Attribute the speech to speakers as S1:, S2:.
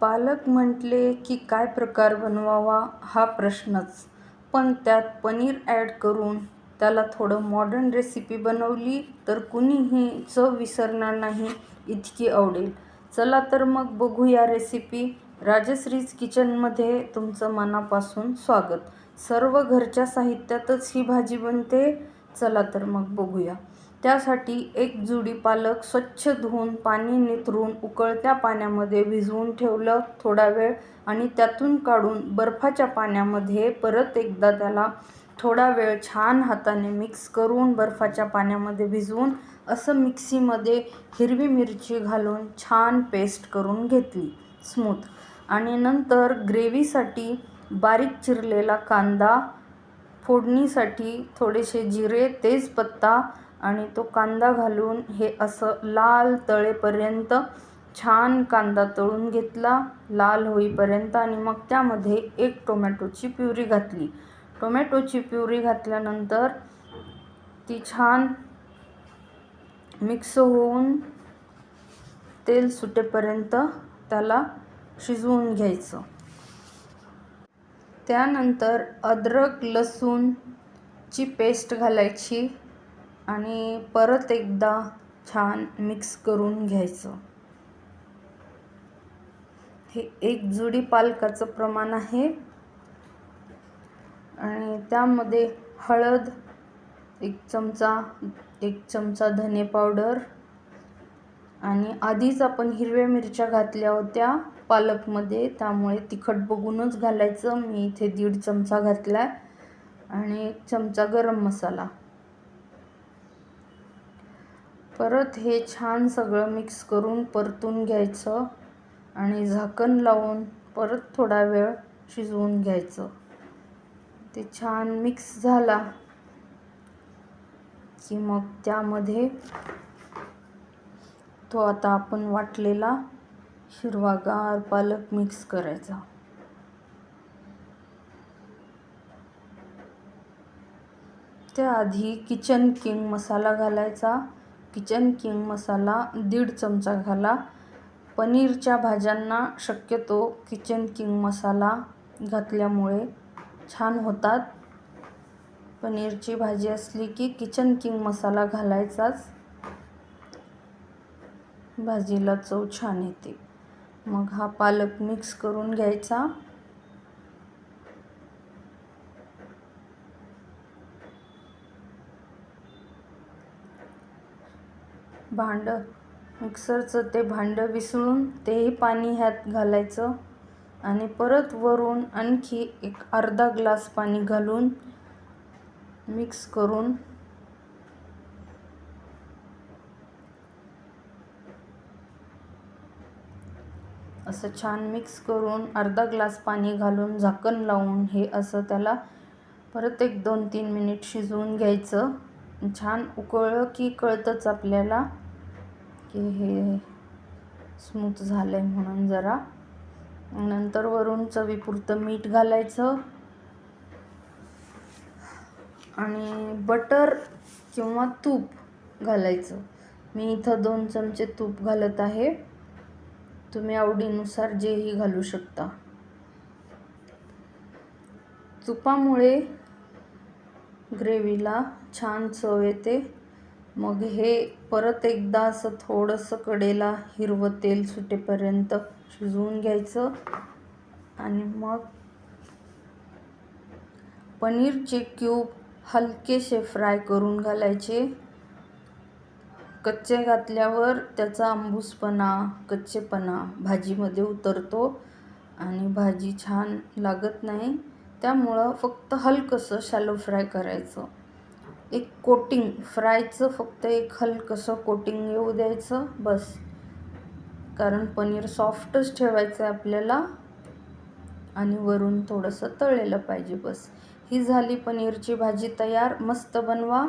S1: पालक म्हटले की काय प्रकार बनवावा हा प्रश्नच. पण त्यात पनीर ॲड करून त्याला थोडं मॉडर्न रेसिपी बनवली तर कुणीही चव विसरणार नाही इतकी आवडेल. चला तर मग बघूया रेसिपी. राजश्रीज किचनमध्ये तुमचं मनापासून स्वागत. सर्व घरच्या साहित्यातच ही भाजी बनते. चला तर मग बघूया. त्यासाठी एक जुडी पालक स्वच्छ धुवून पाणी निथरून उकळत्या पाण्यामध्ये भिजवून ठेवलं थोडा वेळ आणि त्यातून काढून बर्फाच्या पाण्यामध्ये परत एकदा त्याला थोडा वेळ छान हाताने मिक्स करून बर्फाच्या पाण्यामध्ये भिजवून असं मिक्सीमध्ये हिरवी मिरची घालून छान पेस्ट करून घेतली. स्मूथ. आणि नंतर ग्रेव्हीसाठी बारीक चिरलेला कांदा, फोडणीसाठी थोडेसे जिरे, तेजपत्ता आणि तो कांदा घालून हे असं लाल तळेपर्यंत छान कांदा तळून घेतला लाल होईपर्यंत आणि मग त्यामध्ये एक टोमॅटोची प्युरी घातली. टोमॅटोची प्युरी घातल्यानंतर ती छान मिक्स होऊन तेल सुटेपर्यंत त्याला शिजवून घ्यायचं. त्यानंतर अद्रक लसूणची पेस्ट घालायची आणि परत एकदा छान मिक्स करून घ्यायचं. हे एक जुडी पालकाचं प्रमाण आहे आणि त्यामध्ये हळद एक चमचा, एक चमचा धने पावडर आणि आधीच आपण हिरव्या मिरच्या घातल्या होत्या पालकमध्ये त्यामुळे तिखट बघूनच घालायचं. मी इथे दीड चमचा घातलाय आणि एक चमचा गरम मसाला. परत हे छान सगळं मिक्स करून परतून घ्यायचं आणि झाकण लावून परत थोडा वेळ शिजवून घ्यायचं. ते छान मिक्स झाला की मग त्यामध्ये तो आता आपण वाटलेला हिरवागार पालक मिक्स करायचा. त्याआधी किचन किंग मसाला घालायचा. किचन किंग मसाला दीड चमचा घाला. पनीरच्या भाज्यांना शक्यतो किचन किंग मसाला घातल्यामुळे छान होतात. पनीरची भाजी असली की किचन किंग मसाला घालायचाच. भाजीला चव छान येते. मग हा पालक मिक्स करून घ्यायचा. भांड मिक्सरचं ते भांडं विसळून तेही पाणी ह्यात घालायचं आणि परत वरून आणखी एक अर्धा ग्लास पाणी घालून मिक्स करून असं छान मिक्स करून अर्धा ग्लास पाणी घालून झाकण लावून हे असं त्याला परत एक दोन तीन मिनिट शिजवून घ्यायचं. छान उकळलं की कळतंच आपल्याला की हे स्मूथ झालं आहे म्हणून जरा. नंतर वरून चवीपुरतं मीठ घालायचं आणि बटर किंवा तूप घालायचं. मी इथं दोन चमचे तूप घालत आहे. तुम्ही आवडीनुसार जेही घालू शकता. तुपामुळे ग्रेव्हीला छान चव येते. मग हे परत एकदा असं थोडंसं कडेला हिरवं तेल सुटेपर्यंत शिजवून घ्यायचं आणि मग पनीरचे क्यूब हलकेसे फ्राय करून घालायचे. कच्चे घातल्यावर त्याचा आंबूसपणा, कच्चेपणा भाजीमध्ये उतरतो आणि भाजी छान लागत नाही. त्यामुळं फक्त हलकंसं शॅलो फ्राय करायचं. एक कोटिंग फ्रायचं फक्त एक हलकंसं कोटिंग येऊ द्यायचं बस. कारण पनीर सॉफ्टच ठेवायचं आहे आपल्याला आणि वरून थोडंसं तळलेलं पाहिजे बस. ही झाली पनीरची भाजी तयार. मस्त बनवा.